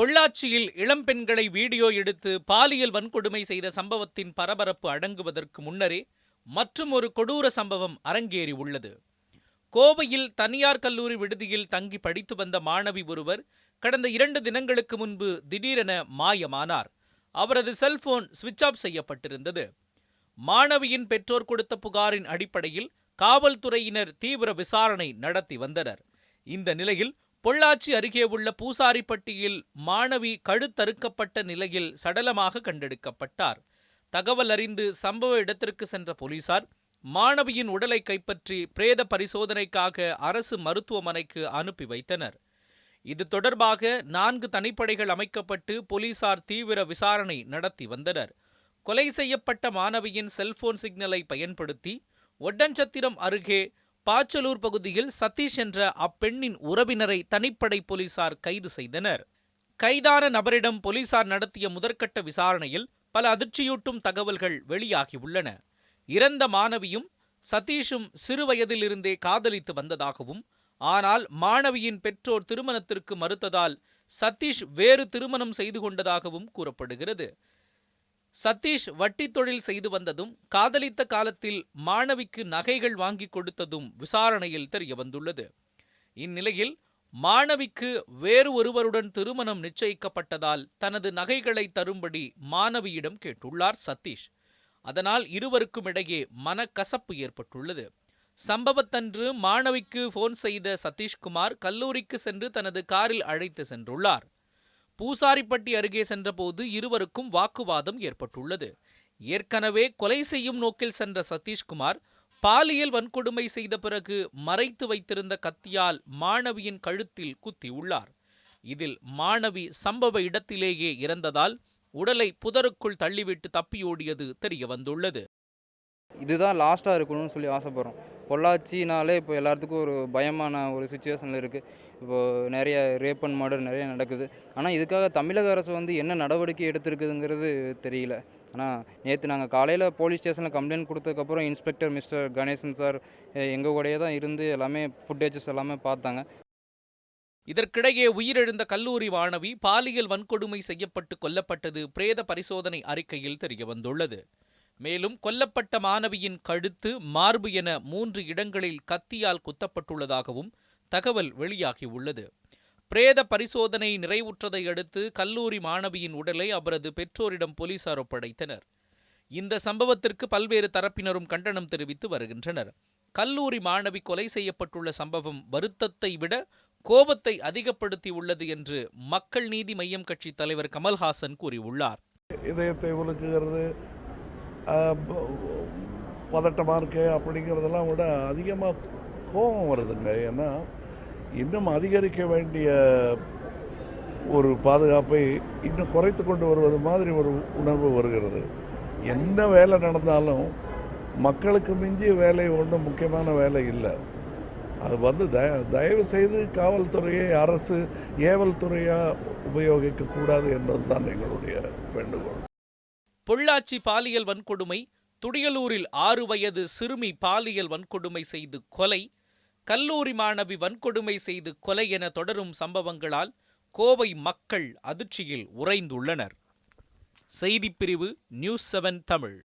பொள்ளாச்சியில் இளம்பெண்களை வீடியோ எடுத்து பாலியல் வன்கொடுமை செய்த சம்பவத்தின் பரபரப்பு அடங்குவதற்கு முன்னரே மற்றும் ஒரு கொடூர சம்பவம் அரங்கேறி உள்ளது. கோவையில் தனியார் கல்லூரி விடுதியில் தங்கி படித்து வந்த மாணவி ஒருவர் கடந்த இரண்டு தினங்களுக்கு முன்பு திடீரென மாயமானார். அவரது செல்போன் சுவிட்ச் ஆஃப் செய்யப்பட்டிருந்தது. மாணவியின் பெற்றோர் கொடுத்த புகாரின் அடிப்படையில் காவல்துறையினர் தீவிர விசாரணை நடத்தி வந்தனர். இந்த நிலையில் பொள்ளாச்சி அருகே உள்ள பூசாரிப்பட்டியில் மாணவி கழுத்தறுக்கப்பட்ட நிலையில் சடலமாக கண்டெடுக்கப்பட்டார். தகவல் அறிந்து சம்பவ இடத்திற்கு சென்ற போலீசார் மாணவியின் உடலை கைப்பற்றி பிரேத பரிசோதனைக்காக அரசு மருத்துவமனைக்கு அனுப்பி வைத்தனர். இது தொடர்பாக நான்கு தனிப்படைகள் அமைக்கப்பட்டு போலீசார் தீவிர விசாரணை நடத்தி வந்தனர். கொலை செய்யப்பட்ட மாணவியின் செல்போன் சிக்னலை பயன்படுத்தி ஒட்டன்சத்திரம் அருகே பாச்சலூர் பகுதியில் சதீஷ் என்ற அப்பெண்ணின் உறவினரை தனிப்படை போலீசார் கைது செய்தனர். கைதான நபரிடம் போலீசார் நடத்திய முதற்கட்ட விசாரணையில் பல அதிர்ச்சியூட்டும் தகவல்கள் வெளியாகியுள்ளன. இறந்த மாணவியும் சதீஷும் சிறுவயதிலிருந்தே காதலித்து வந்ததாகவும் ஆனால் மாணவியின் பெற்றோர் திருமணத்திற்கு மறுத்ததால் சதீஷ் வேறு திருமணம் செய்து கொண்டதாகவும் கூறப்படுகிறது. சதீஷ் வட்டி தொழில் செய்து வந்ததும் காதலித்த காலத்தில் மாணவிக்கு நகைகள் வாங்கி கொடுத்ததும் விசாரணையில் தெரிய வந்துள்ளது. இந்நிலையில் மாணவிக்கு வேறு ஒருவருடன் திருமணம் நிச்சயிக்கப்பட்டதால் தனது நகைகளை தரும்படி மாணவியிடம் கேட்டுள்ளார் சதீஷ். அதனால் இருவருக்கும் இடையே மனக்கசப்பு ஏற்பட்டுள்ளது. சம்பவத்தன்று மாணவிக்கு போன் செய்த சதீஷ்குமார் கல்லூரிக்கு சென்று தனது காரில் அழைத்து சென்றுள்ளார். பூசாரிப்பட்டி அருகே சென்றபோது இருவருக்கும் வாக்குவாதம் ஏற்பட்டுள்ளது. ஏற்கனவே கொலை செய்யும் நோக்கில் சென்ற சதீஷ்குமார் பாலியல் வன்கொடுமை செய்த பிறகு மறைத்து வைத்திருந்த கத்தியால் மாணவியின் கழுத்தில் குத்தியுள்ளார். இதில் மாணவி சம்பவ இடத்திலேயே இறந்ததால் உடலை புதருக்குள் தள்ளிவிட்டு தப்பியோடியது தெரிய வந்துள்ளது இதுதான் லாஸ்ட்டாக இருக்கணும்னு சொல்லி ஆசைப்பட்றோம். பொள்ளாச்சினாலே இப்போ எல்லாத்துக்கும் ஒரு பயமான ஒரு சுச்சுவேஷனில் இருக்குது இப்போது நிறைய ரேப் அண்ட் மர்டர் நிறைய நடக்குது. ஆனால் இதுக்காக தமிழக அரசு வந்து என்ன நடவடிக்கை எடுத்திருக்குதுங்கிறது தெரியல. ஆனால் நேற்று நாங்கள் காலையில் போலீஸ் ஸ்டேஷனில் கம்ப்ளைண்ட் கொடுத்ததுக்கப்புறம் இன்ஸ்பெக்டர் மிஸ்டர் கணேசன் சார் எங்கள் கூடயே தான் இருந்து எல்லாமே ஃபுட்டேஜஸ் எல்லாமே பார்த்தாங்க. இதற்கிடையே உயிரிழந்த கல்லூரி மாணவி பாலியல் வன்கொடுமை செய்யப்பட்டு கொல்லப்பட்டது பிரேத பரிசோதனை அறிக்கையில் தெரியவந்துள்ளது. மேலும் கொல்லப்பட்ட மாணவியின் கழுத்து மார்பு என மூன்று இடங்களில் கத்தியால் குத்தப்பட்டுள்ளதாகவும் தகவல் வெளியாகியுள்ளது. பிரேத பரிசோதனை நிறைவுற்றதை அடுத்து கல்லூரி மாணவியின் உடலை அவரது பெற்றோரிடம் போலீசார் ஒப்படைத்தனர். இந்த சம்பவத்திற்கு பல்வேறு தரப்பினரும் கண்டனம் தெரிவித்து வருகின்றனர். கல்லூரி மாணவி கொலை செய்யப்பட்டுள்ள சம்பவம் வருத்தத்தை விட கோபத்தை அதிகப்படுத்தி உள்ளது என்று மக்கள் நீதி மையம் கட்சி தலைவர் கமல்ஹாசன் கூறியுள்ளார். இதயத்தை உலுக்குகிறது பதட்டமாக இருக்கு அப்படிங்கிறதெல்லாம் விட அதிகமாக கோபம் வருதுங்க. ஏன்னா இன்னும் அதிகரிக்க வேண்டிய ஒரு பாதுகாப்பை இன்னும் குறைத்து கொண்டு வருவது மாதிரி ஒரு உணர்வு வருகிறது. என்ன வேலை நடந்தாலும் மக்களுக்கு மிஞ்சிய வேலை ஒன்றும் முக்கியமான வேலை இல்லை. அது வந்து தய தயவு செய்து காவல்துறையை அரசு ஏவல் துறையாக உபயோகிக்கக்கூடாது என்பதுதான் எங்களுடைய வேண்டுகோள். பொள்ளாச்சி பாலியல் வன்கொடுமை துடியலூரில் ஆறு வயது சிறுமி பாலியல் வன்கொடுமை செய்து கொலை கல்லூரி மாணவி வன்கொடுமை செய்து கொலை என தொடரும் சம்பவங்களால் கோவை மக்கள் அதிர்ச்சியில் உறைந்துள்ளனர். செய்திப்பிரிவு நியூஸ் செவன் தமிழ்.